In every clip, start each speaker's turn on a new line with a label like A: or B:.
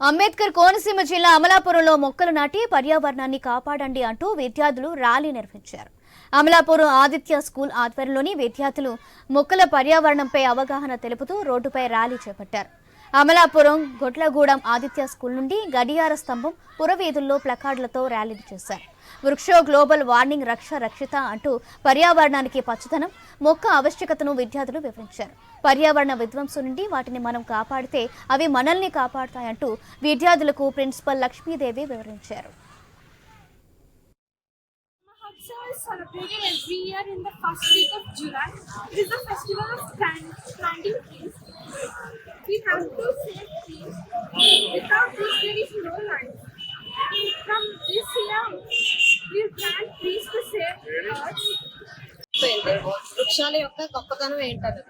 A: అంబేద్కర్ కోనసీమ జిల్లా అమలాపురంలో మొక్కలు నాటి పర్యావరణాన్ని కాపాడండి అంటూ విద్యార్థులు ర్యాలీ నిర్వహించారు. అమలాపురం ఆదిత్య స్కూల్ ఆధ్వర్యంలోని విద్యార్థులు మొక్కల పర్యావరణంపై అవగాహన తెలుపుతూ రోడ్డుపై ర్యాలీ చేపట్టారు. అమలాపురం గొట్లగూడెం ఆదిత్య స్కూల్ నుండి గడియార స్తంభం పురవీధుల్లో ప్లకార్డులతో ర్యాలీ చేశారు. వృక్షో గ్లోబల్ వార్నింగ్ రక్ష రక్షిత అంటూ పర్యావరణానికి పచ్చదనం మొక్క ఆవశ్యకతను విద్యార్థులు వివరించారు పర్యావరణ విధ్వంసం నుండి వాటిని మనం కాపాడితే అవి మనల్ని కాపాడుతాయంటూ విద్యార్థులకు ప్రిన్సిపల్ లక్ష్మీదేవి వివరించారు
B: is celebrated every year in the first week of July. It is the festival of plant, planting trees. We have to save trees. Without this, there is no life. From this year, we plant trees to save Earth.
C: వృక్షాల యొక్క గొప్పతనం ఏంటది?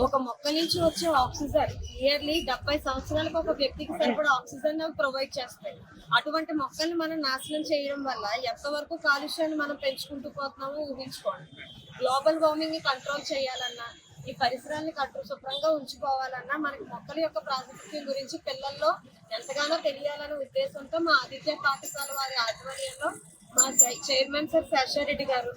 C: ఒక మొక్క నుంచి వచ్చే oxygen yearly డెబ్బై సంవత్సరాలకు ఒక వ్యక్తికి సరిపడా ఆక్సిజన్ ప్రొవైడ్ చేస్తాయి. అటువంటి మొక్కల్ని మనం నాశనం చేయడం వల్ల ఎంతవరకు కాలుష్యాన్ని మనం పెంచుకుంటూ పోతున్నామో ఊహించుకోండి. గ్లోబల్ వార్మింగ్ని కంట్రోల్ చేయాలన్నా ఈ పరిసరాల్ని కట్టు శుభ్రంగా ఉంచుకోవాలన్నా మనకి మొక్కల యొక్క ప్రాముఖ్యం గురించి పిల్లల్లో ఎంతగానో తెలియాలనే ఉద్దేశంతో మా ఆదిత్య పాఠశాల వారి ఆధ్వర్యంలో మా chairman sir Sesha Reddy garu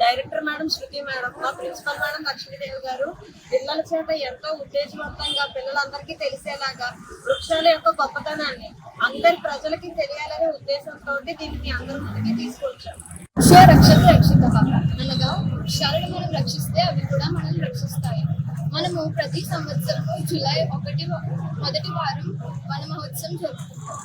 C: director madam Sruthi madam మా ప్రిన్సిపల్ మేడం లక్ష్మీదేవి గారు పిల్లల చేత ఎంతో ఉత్తేజవంతంగా పిల్లలందరికీ తెలిసేలాగా వృక్షాల యొక్క గొప్పతనాన్ని అందరి ప్రజలకి తెలియాలనే ఉద్దేశంతో దీన్ని అందరి ముందుకి తీసుకొచ్చాం.
D: వృక్ష రక్షణ రక్షిత అనగా వృక్షాలను మనం రక్షిస్తే అవి కూడా మనల్ని రక్షిస్తాయి. మనము ప్రతి సంవత్సరం జూలై ఒకటి మొదటి వారం వన మహోత్సవం జరుపుకుంటాం